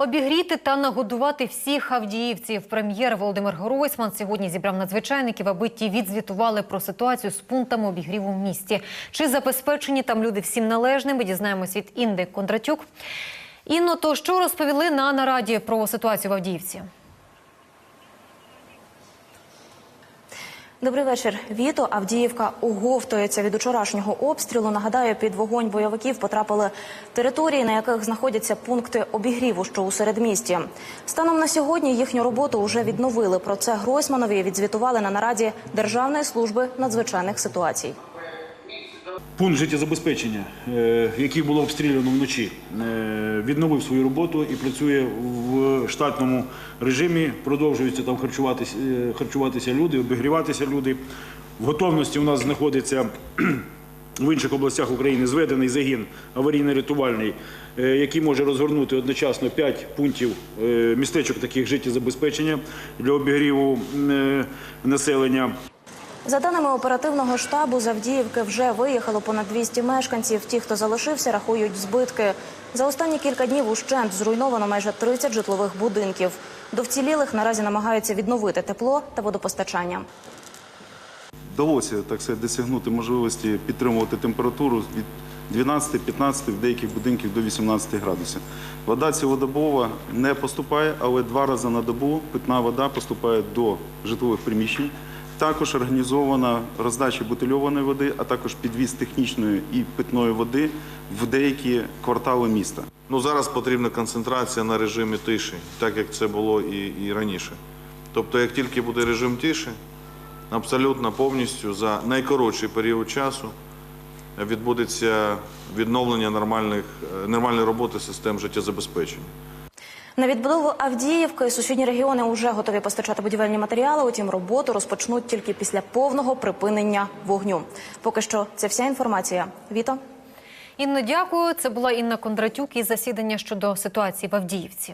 Обігріти та нагодувати всіх авдіївців. Прем'єр Володимир Гройсман сьогодні зібрав надзвичайників, аби ті відзвітували про ситуацію з пунктами обігріву в місті. Чи забезпечені там люди всім належним? Ми дізнаємось від Інди Кондратюк. Інно, то що розповіли на нараді про ситуацію в Авдіївці? Добрий вечір. Віто Авдіївка оговтується від учорашнього обстрілу. Нагадаю, під вогонь бойовиків потрапили території, на яких знаходяться пункти обігріву, що у середмісті. Станом на сьогодні їхню роботу вже відновили. Про це Гройсманові відзвітували на нараді Державної служби надзвичайних ситуацій. Пункт життєзабезпечення, е, який було обстріляно вночі, е, відновив свою роботу і працює в штатному режимі. Продовжуються там харчуватися, е, харчуватися люди, обігріватися люди. В готовності у нас знаходиться в інших областях України зведений загін аварійно-рятувальний, який може розгорнути одночасно 5 пунктів містечок таких життєзабезпечення для обігріву населення. За даними оперативного штабу, з Авдіївки вже виїхало понад 200 мешканців. Ті, хто залишився, рахують збитки. За останні кілька днів ущент зруйновано майже 30 житлових будинків. До вцілілих наразі намагаються відновити тепло та водопостачання. вдалося так сказати, досягнути можливості підтримувати температуру від 12-15 в деяких будинків до 18 градусів. Вода цілодобова не поступає, але два рази на добу питна вода поступає до житлових приміщень. Також організована роздача бутильованої води, а також підвіз технічної і питної води в деякі квартали міста. Ну зараз потрібна концентрація на режимі тиші, так як це було і, і раніше. Тобто, як тільки буде режим тиші, абсолютно повністю за найкоротший період часу відбудеться відновлення нормальних, е, нормальної роботи систем життєзабезпечення. На відбудову Авдіївки сусідні регіони вже готові постачати будівельні матеріали. Утім, роботу розпочнуть тільки після повного припинення вогню. Поки що це вся інформація. Віто. Інно, дякую. Це була Інна Кондратюк із засідання щодо ситуації в Авдіївці.